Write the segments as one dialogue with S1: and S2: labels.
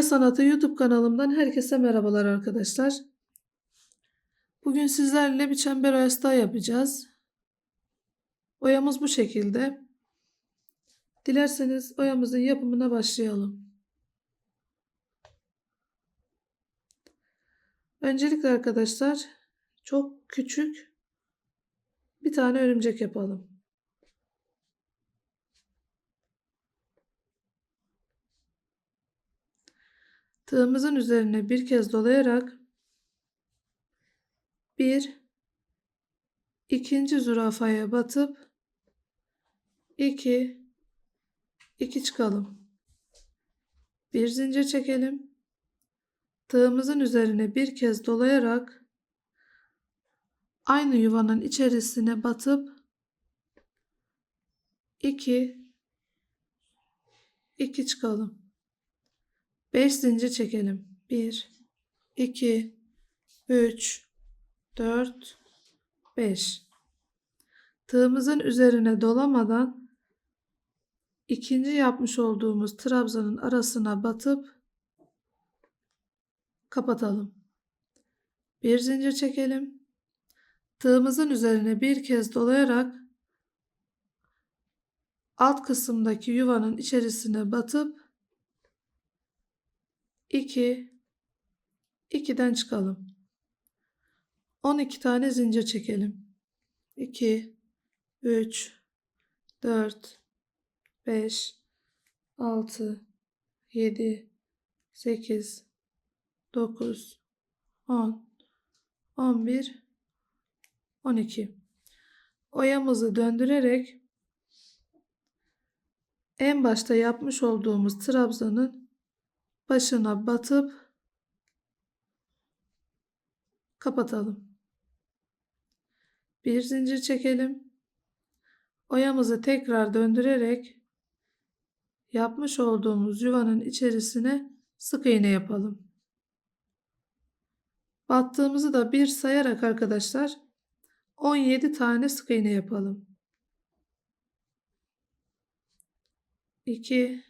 S1: Oya Sanatı YouTube kanalımdan herkese merhabalar arkadaşlar. Bugün sizlerle bir çember oyası yapacağız. Oyamız bu şekilde. Dilerseniz oyamızın yapımına başlayalım. Öncelikle arkadaşlar çok küçük bir tane örümcek yapalım. Tığımızın üzerine bir kez dolayarak bir ikinci zürafaya batıp iki iki çıkalım. Bir zincir çekelim. Tığımızın üzerine bir kez dolayarak aynı yuvanın içerisine batıp iki iki çıkalım. 5 zincir çekelim. 1 2 3 4 5 Tığımızın üzerine dolamadan ikinci yapmış olduğumuz trabzanın arasına batıp kapatalım. Bir zincir çekelim. Tığımızın üzerine bir kez dolayarak alt kısımdaki yuvanın içerisine batıp 2 2'den çıkalım. 12 tane zincir çekelim. 2 3 4 5 6 7 8 9 10 11 12 oyamızı döndürerek en başta yapmış olduğumuz trabzanın başına batıp kapatalım. Bir zincir çekelim. Oyamızı tekrar döndürerek yapmış olduğumuz yuvanın içerisine sık iğne yapalım. Battığımızı da bir sayarak arkadaşlar 17 tane sık iğne yapalım. 2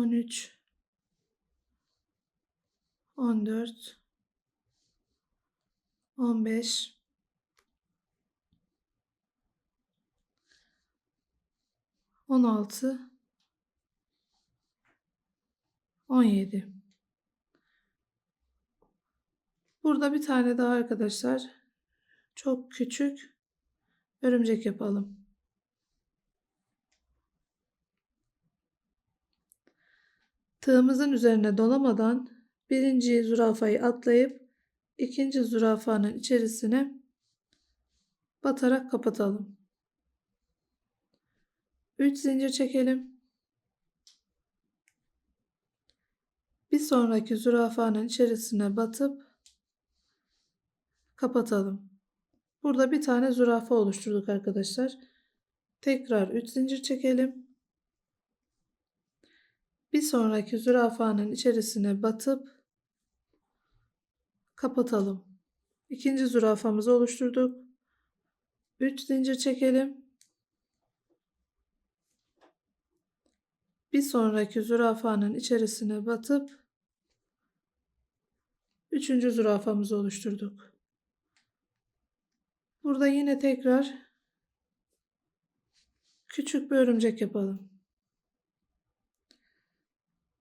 S1: 13 14 15 16 17 Burada bir tane daha arkadaşlar. Çok küçük örümcek yapalım. Tığımızın üzerine dolamadan birinci zürafayı atlayıp ikinci zürafanın içerisine batarak kapatalım. 3 zincir çekelim. Bir sonraki zürafanın içerisine batıp kapatalım. Burada bir tane zürafa oluşturduk arkadaşlar. Tekrar 3 zincir çekelim. Bir sonraki zürafanın içerisine batıp kapatalım. İkinci zürafamızı oluşturduk. 3 zincir çekelim. Bir sonraki zürafanın içerisine batıp üçüncü zürafamızı oluşturduk. Burada yine tekrar küçük bir örümcek yapalım.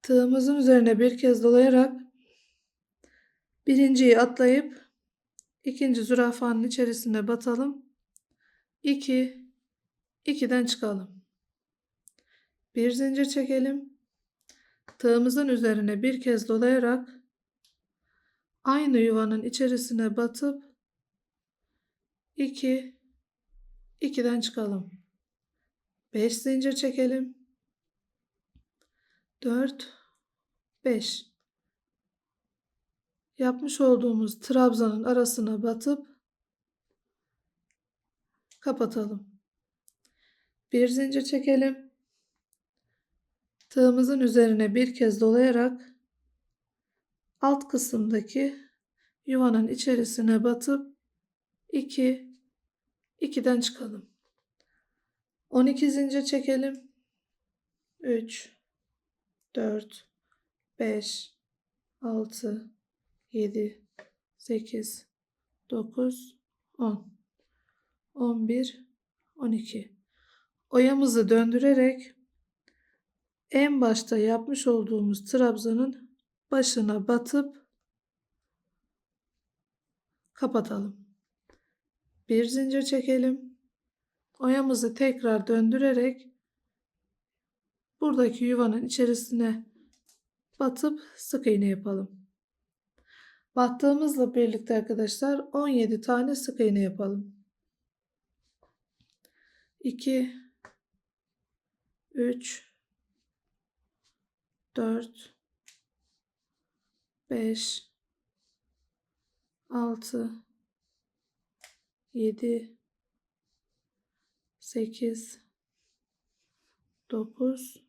S1: Tığımızın üzerine bir kez dolayarak birinciyi atlayıp ikinci zürafanın içerisine batalım. 2 2'den çıkalım. Bir zincir çekelim. Tığımızın üzerine bir kez dolayarak aynı yuvanın içerisine batıp 2 2'den çıkalım. 5 zincir çekelim. 4 5 yapmış olduğumuz trabzanın arasına batıp kapatalım. Bir zincir çekelim. Tığımızın üzerine bir kez dolayarak alt kısımdaki yuvanın içerisine batıp 2 2'den çıkalım. 12 zincir çekelim. 3 4 5 6 7 8 9 10 11 12 oyamızı döndürerek en başta yapmış olduğumuz trabzanın başına batıp kapatalım. Bir zincir çekelim. Oyamızı tekrar döndürerek buradaki yuvanın içerisine batıp sık iğne yapalım. Battığımızla birlikte arkadaşlar 17 tane sık iğne yapalım. 2 3 4 5 6 7 8 9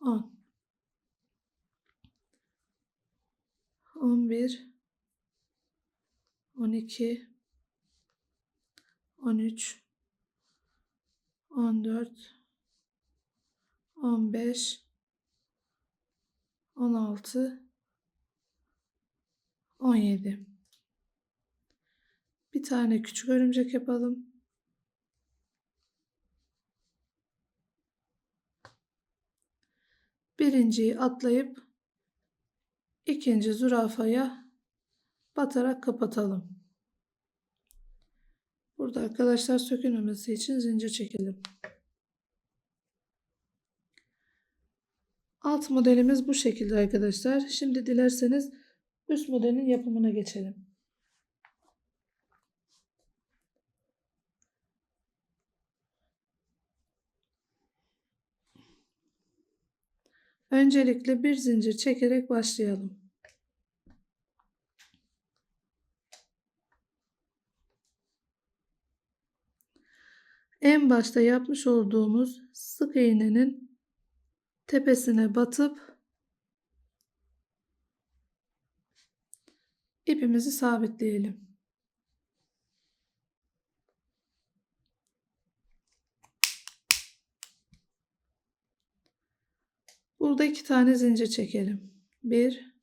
S1: 10 11 12 13 14 15 16 17 bir tane küçük örümcek yapalım. Birinciyi atlayıp ikinci zürafaya batarak kapatalım. Burada arkadaşlar sökülmemesi için zincir çekelim. Alt modelimiz bu şekilde arkadaşlar. Şimdi dilerseniz üst modelin yapımına geçelim. Öncelikle bir zincir çekerek başlayalım. En başta yapmış olduğumuz sık iğnenin tepesine batıp ipimizi sabitleyelim. Burada iki tane zincir çekelim. Bir,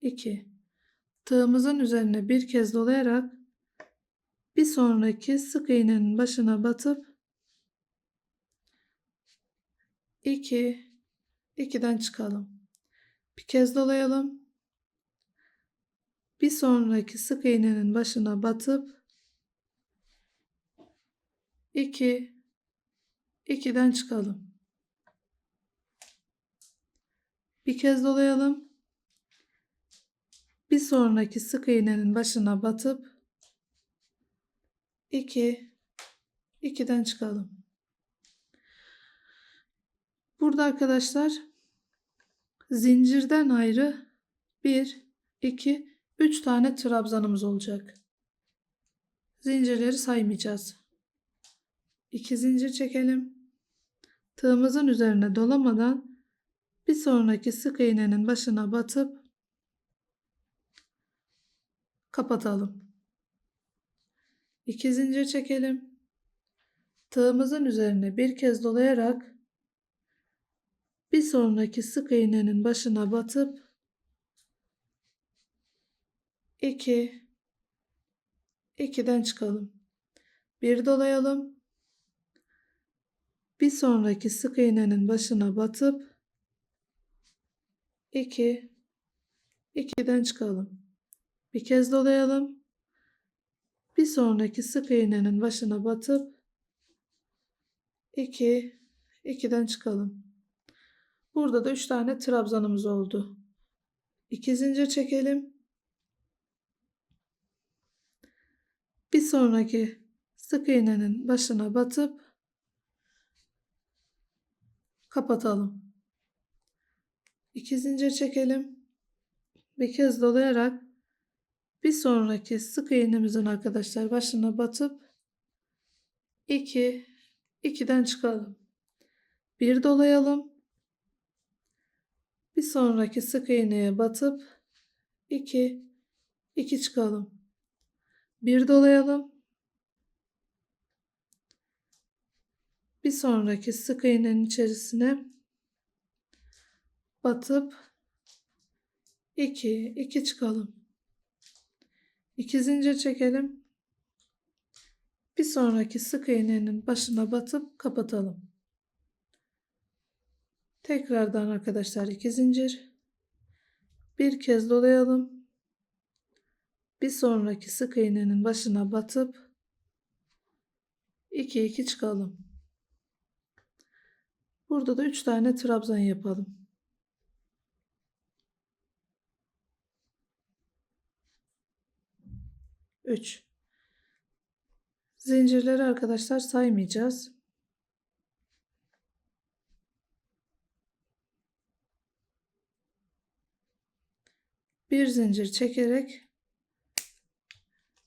S1: iki. Tığımızın üzerine bir kez dolayarak bir sonraki sık iğnenin başına batıp 2 2'den çıkalım. Bir kez dolayalım. Bir sonraki sık iğnenin başına batıp 2 2'den çıkalım. Bir kez dolayalım. Bir sonraki sık iğnenin başına batıp 2 2'den çıkalım. Burada arkadaşlar zincirden ayrı 1 2 3 tane trabzanımız olacak. Zincirleri saymayacağız. 2 zincir çekelim. Tığımızın üzerine dolamadan bir sonraki sık iğnenin başına batıp kapatalım. 2 zincir çekelim. Tığımızın üzerine bir kez dolayarak bir sonraki sık iğnenin başına batıp 2 2'den çıkalım. Bir dolayalım. Bir sonraki sık iğnenin başına batıp 2 2'den çıkalım. Bir kez dolayalım. Bir sonraki sık iğnenin başına batıp 2 2'den çıkalım. Burada da 3 tane trabzanımız oldu. 2 zincir çekelim. Bir sonraki sık iğnenin başına batıp kapatalım. 2 zincir çekelim. Bir kez dolayarak bir sonraki sık iğnemizin arkadaşlar başına batıp 2 2'den çıkalım. Bir dolayalım. Bir sonraki sık iğneye batıp 2 2 çıkalım. Bir dolayalım. Bir sonraki sık iğnenin içerisine batıp 2 2 çıkalım. 2 zincir çekelim. Bir sonraki sık iğnenin başına batıp kapatalım. Tekrardan arkadaşlar 2 zincir. Bir kez dolayalım. Bir sonraki sık iğnenin başına batıp 2 2 çıkalım. Burada da 3 tane trabzan yapalım. Üç. Zincirleri arkadaşlar saymayacağız. Bir zincir çekerek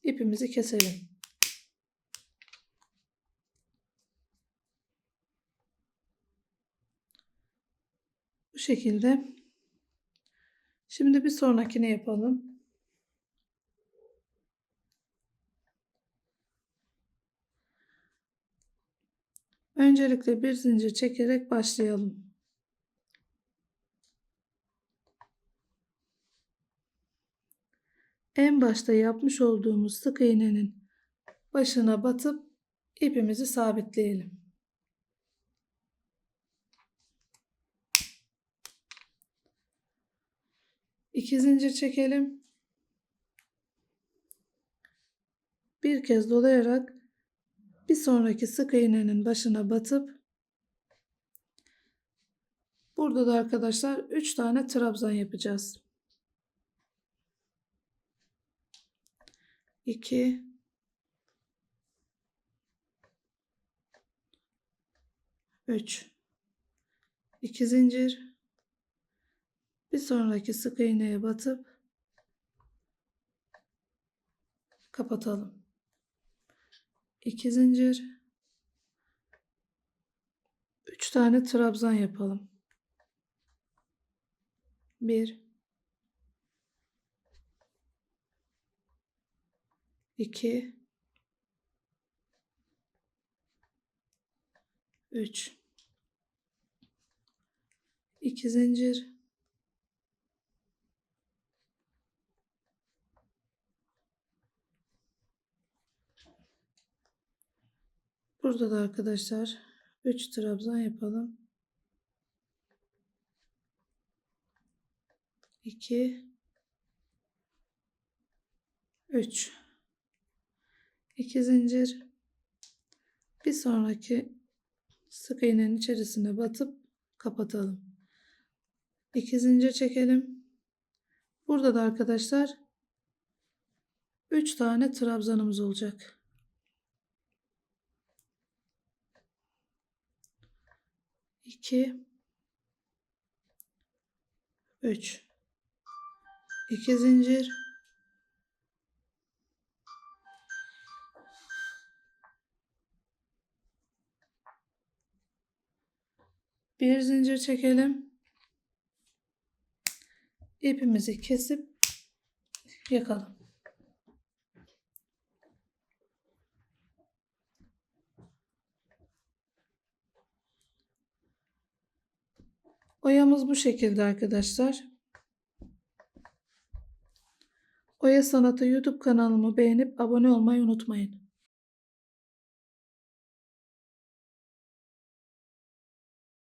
S1: ipimizi keselim. Bu şekilde. Şimdi bir sonrakini yapalım. Öncelikle bir zincir çekerek başlayalım. En başta yapmış olduğumuz sık iğnenin başına batıp ipimizi sabitleyelim. İki zincir çekelim. Bir kez dolayarak bir sonraki sık iğnenin başına batıp burada da arkadaşlar 3 tane trabzan yapacağız. 2 3 2 zincir bir sonraki sık iğneye batıp kapatalım. 2 zincir. 3 tane trabzan yapalım. 1 2 3 2 zincir Burada da arkadaşlar 3 trabzan yapalım. 2 3 2 zincir bir sonraki sık iğnenin içerisine batıp kapatalım. 2 zincir çekelim. Burada da arkadaşlar 3 tane trabzanımız olacak. 2 3 2 zincir. Bir zincir çekelim. İpimizi kesip yakalım Oyamız bu şekilde arkadaşlar. Oya Sanatı YouTube kanalımı beğenip abone olmayı unutmayın.